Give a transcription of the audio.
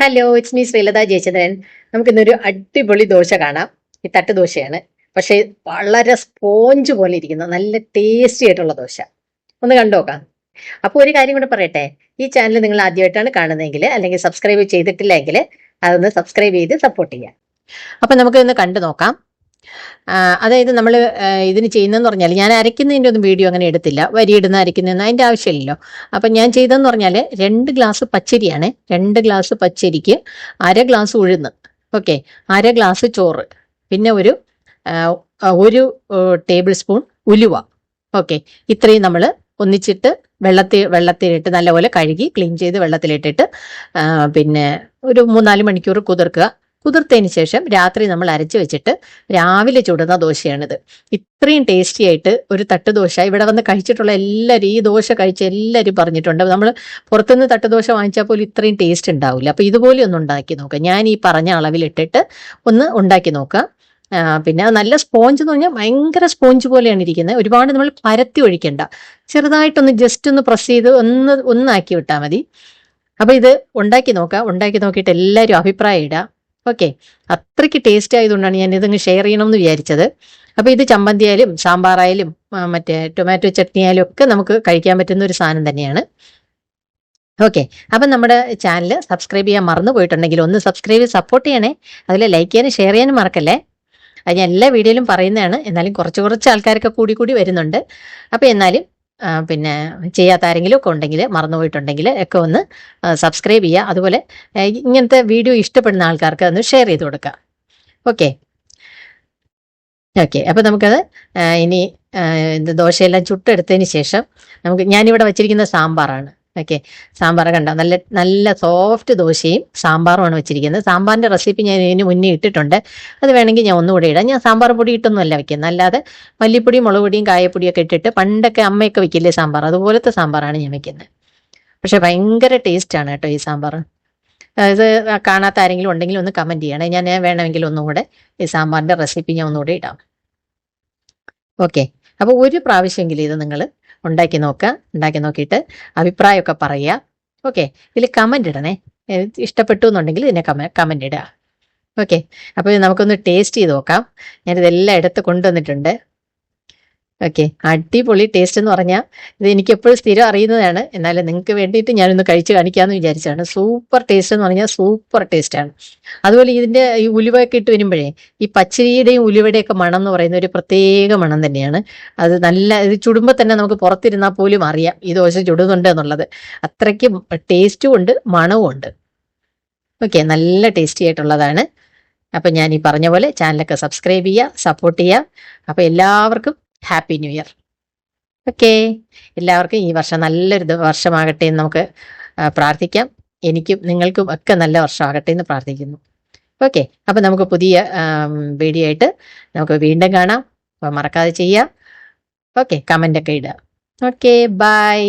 Hello it's me Sreelatha Jayachandran. നമുക്ക് ഇന്നൊരു അടിപൊളി ദോശ കാണാം. ഈ തട്ട് ദോശയാണ്. പക്ഷേ വളരെ സ്പോഞ്ച് പോലെ ഇരിക്കുന്ന. നല്ല ടേസ്റ്റി ആയിട്ടുള്ള ദോശ. ഒന്ന് കണ്ടുനോക്കാം അപ്പോൾ ഒരു കാര്യം കൂടെ പറയട്ടെ. ഈ ചാനൽ നിങ്ങൾ ആദ്യമായിട്ടാണ് കാണുന്നതെങ്കിൽ അല്ലെങ്കിൽ സബ്സ്ക്രൈബ് ചെയ്തിട്ടില്ലെങ്കിൽ അതൊന്ന് സബ്സ്ക്രൈബ് ചെയ്ത് സപ്പോർട്ട് ചെയ്യാം അപ്പം നമുക്കൊന്ന് കണ്ടു നോക്കാം. അതായത് നമ്മൾ ഇതിന് ചെയ്യുന്നതെന്ന് പറഞ്ഞാൽ ഞാൻ അരയ്ക്കുന്നതിന്റെ ഒന്നും വീഡിയോ അങ്ങനെ എടുത്തില്ല. വരിയിടുന്ന അരയ്ക്കുന്നതെന്ന് അതിന്റെ ആവശ്യമില്ലല്ലോ. അപ്പം ഞാൻ ചെയ്തതെന്ന് പറഞ്ഞാൽ രണ്ട് ഗ്ലാസ് പച്ചരിയാണ്. രണ്ട് ഗ്ലാസ് പച്ചരിക്ക് അര ഗ്ലാസ് ഉഴുന്ന്. ഓക്കെ. അര ഗ്ലാസ് ചോറ്. പിന്നെ ഒരു ഒരു ടേബിൾ സ്പൂൺ ഉലുവ. ഓക്കെ. ഇത്രയും നമ്മൾ ഒന്നിച്ചിട്ട് വെള്ളത്തിൽ വെള്ളത്തിലിട്ട് നല്ലപോലെ കഴുകി ക്ലീൻ ചെയ്ത് വെള്ളത്തിലിട്ടിട്ട് പിന്നെ ഒരു മൂന്നാൽ മണിക്കൂർ കുതിർക്കുക. കുതിർത്തതിന് ശേഷം രാത്രി നമ്മൾ അരച്ചു വെച്ചിട്ട് രാവിലെ ചുടുന്ന ദോശയാണിത്. ഇത്രയും ടേസ്റ്റി ആയിട്ട് ഒരു തട്ട് ദോശ ഇവിടെ വന്ന് കഴിച്ചിട്ടുള്ള എല്ലാവരും ഈ ദോശ കഴിച്ച എല്ലാവരും പറഞ്ഞിട്ടുണ്ട്. നമ്മൾ പുറത്തുനിന്ന് തട്ട് ദോശ വാങ്ങിച്ചാൽ പോലും ഇത്രയും ടേസ്റ്റ് ഉണ്ടാവില്ല. അപ്പോൾ ഇതുപോലെ ഒന്ന് ഉണ്ടാക്കി നോക്കുക ഞാൻ ഈ പറഞ്ഞ അളവിലിട്ടിട്ട് ഒന്ന് ഉണ്ടാക്കി നോക്കുക പിന്നെ നല്ല സ്പോഞ്ച് എന്ന് പറഞ്ഞാൽ ഭയങ്കര സ്പോഞ്ച് പോലെയാണ് ഇരിക്കുന്നത്. ഒരുപാട് നമ്മൾ പരത്തി ഒഴിക്കണ്ട. ചെറുതായിട്ടൊന്ന് ജസ്റ്റ് ഒന്ന് പ്രസ് ചെയ്ത് ഒന്ന് ഒന്നാക്കി വിട്ടാൽ മതി. അപ്പോൾ ഇത് ഉണ്ടാക്കി നോക്കുക ഉണ്ടാക്കി നോക്കിയിട്ട് എല്ലാവരും അഭിപ്രായം ഇടുക. ഓക്കെ അത്രയ്ക്ക് ടേസ്റ്റ് ആയതുകൊണ്ടാണ് ഞാൻ ഇതങ്ങ് ഷെയർ ചെയ്യണമെന്ന് വിചാരിച്ചത്. അപ്പോൾ ഇത് ചമ്മന്തി ആയാലും സാമ്പാറായാലും മറ്റേ ടൊമാറ്റോ ചട്നി ആയാലും ഒക്കെ നമുക്ക് കഴിക്കാൻ പറ്റുന്ന ഒരു സാധനം തന്നെയാണ്. ഓക്കെ അപ്പം നമ്മുടെ ചാനൽ സബ്സ്ക്രൈബ് ചെയ്യാൻ മറന്നു പോയിട്ടുണ്ടെങ്കിൽ ഒന്ന് സബ്സ്ക്രൈബ് സപ്പോർട്ട് ചെയ്യണേ. അതിൽ ലൈക്ക് ചെയ്യാനും ഷെയർ ചെയ്യാനും മറക്കല്ലേ? അത് ഞാൻ എല്ലാ വീഡിയോയിലും പറയുന്നതാണ്. എന്നാലും കുറച്ച് കുറച്ച് ആൾക്കാരൊക്കെ കൂടി കൂടി വരുന്നുണ്ട്. അപ്പോൾ എന്നാലും പിന്നെ ചെയ്യാത്ത ആരെങ്കിലും ഒക്കെ ഉണ്ടെങ്കിൽ മറന്നുപോയിട്ടുണ്ടെങ്കിൽ ഒക്കെ ഒന്ന് സബ്സ്ക്രൈബ് ചെയ്യുക. അതുപോലെ ഇങ്ങനത്തെ വീഡിയോ ഇഷ്ടപ്പെടുന്ന ആൾക്കാർക്ക് ഒന്ന് ഷെയർ ചെയ്ത് കൊടുക്കുക. ഓക്കെ ഓക്കെ അപ്പോൾ നമുക്കത് ഇനി ദോശയെല്ലാം ചുട്ടെടുത്തതിന് ശേഷം നമുക്ക് ഞാനിവിടെ വച്ചിരിക്കുന്ന സാമ്പാറാണ്. ഓക്കെ സാമ്പാർ കണ്ടോ? നല്ല നല്ല സോഫ്റ്റ് ദോശയും സാമ്പാറുമാണ് വെച്ചിരിക്കുന്നത്. സാമ്പാറിന്റെ റെസിപ്പി ഞാൻ ഇതിന് മുന്നേ ഇട്ടിട്ടുണ്ട്. അത് വേണമെങ്കിൽ ഞാൻ ഒന്നുകൂടെ ഇടാം. ഞാൻ സാമ്പാർ പൊടി ഇട്ടൊന്നുമല്ല വെക്കുന്നത്. അല്ലാതെ മല്ലിപ്പൊടിയും മുളക് പൊടിയും കായപ്പൊടിയൊക്കെ ഇട്ടിട്ട് പണ്ടൊക്കെ അമ്മയൊക്കെ വെക്കില്ലേ സാമ്പാർ? അതുപോലത്തെ സാമ്പാറാണ് ഞാൻ വെക്കുന്നത്. പക്ഷെ ഭയങ്കര ടേസ്റ്റാണ് കേട്ടോ ഈ സാമ്പാർ. ഇത് കാണാത്ത ആരെങ്കിലും ഉണ്ടെങ്കിൽ ഒന്ന് കമന്റ് ചെയ്യണേ. ഞാൻ വേണമെങ്കിൽ ഒന്നുകൂടെ ഈ സാമ്പാറിന്റെ റെസിപ്പി ഞാൻ ഒന്നുകൂടെ ഇടാം. ഓക്കെ അപ്പോൾ ഒരു പ്രാവശ്യമെങ്കിലും ഇത് നിങ്ങൾ ഉണ്ടാക്കി നോക്കുക ഉണ്ടാക്കി നോക്കിയിട്ട് അഭിപ്രായമൊക്കെ പറയുക. ഓക്കെ ഇതിൽ കമന്റ് ഇടണേ. ഇഷ്ടപ്പെട്ടു എന്നുണ്ടെങ്കിൽ ഇതിനെ കമ കമന്റ് ഇടുക. ഓക്കെ അപ്പോൾ നമുക്കൊന്ന് ടേസ്റ്റ് ചെയ്ത് നോക്കാം. ഞാനിതെല്ലാം എടുത്ത് കൊണ്ടുവന്നിട്ടുണ്ട്. ഓക്കെ അടിപൊളി ടേസ്റ്റ് എന്ന് പറഞ്ഞാൽ ഇത് എനിക്ക് എപ്പോഴും സ്ഥിരം അറിയുന്നതാണ്. എന്നാലും നിങ്ങൾക്ക് വേണ്ടിയിട്ട് ഞാനൊന്ന് കഴിച്ച് കാണിക്കാമെന്ന് വിചാരിച്ചാണ് സൂപ്പർ ടേസ്റ്റ് എന്ന് പറഞ്ഞാൽ സൂപ്പർ ടേസ്റ്റാണ് അതുപോലെ ഇതിന്റെ ഈ ഉലുവയൊക്കെ ഇട്ട് വരുമ്പോഴേ ഈ പച്ചരിയുടെയും ഉലുവയുടെയും ഒക്കെ മണം എന്ന് പറയുന്ന ഒരു പ്രത്യേക മണം തന്നെയാണ്. അത് നല്ല ഇത് ചുടുമ്പോൾ തന്നെ നമുക്ക് പുറത്തിരുന്നാൽ പോലും അറിയാം ഈ ദോശ ചുടുന്നുണ്ട് എന്നുള്ളത്. അത്രയ്ക്ക് ടേസ്റ്റും ഉണ്ട് മണവും ഉണ്ട്. ഓക്കെ നല്ല ടേസ്റ്റി ആയിട്ടുള്ളതാണ്. അപ്പം ഞാൻ ഈ പറഞ്ഞ പോലെ ചാനലൊക്കെ സബ്സ്ക്രൈബ് ചെയ്യുക സപ്പോർട്ട് ചെയ്യുക. അപ്പോൾ എല്ലാവർക്കും ഹാപ്പി ന്യൂ ഇയർ ഓക്കെ എല്ലാവർക്കും ഈ വർഷം നല്ലൊരു വർഷമാകട്ടെ എന്ന് നമുക്ക് പ്രാർത്ഥിക്കാം. എനിക്കും നിങ്ങൾക്കും ഒക്കെ നല്ല വർഷമാകട്ടെ എന്ന് പ്രാർത്ഥിക്കുന്നു. ഓക്കെ അപ്പം നമുക്ക് പുതിയ വീഡിയോ ആയിട്ട് നമുക്ക് വീണ്ടും കാണാം. അപ്പോൾ മറക്കാതെ ചെയ്യാം. ഓക്കെ കമന്റൊക്കെ ഇടുക. Okay bye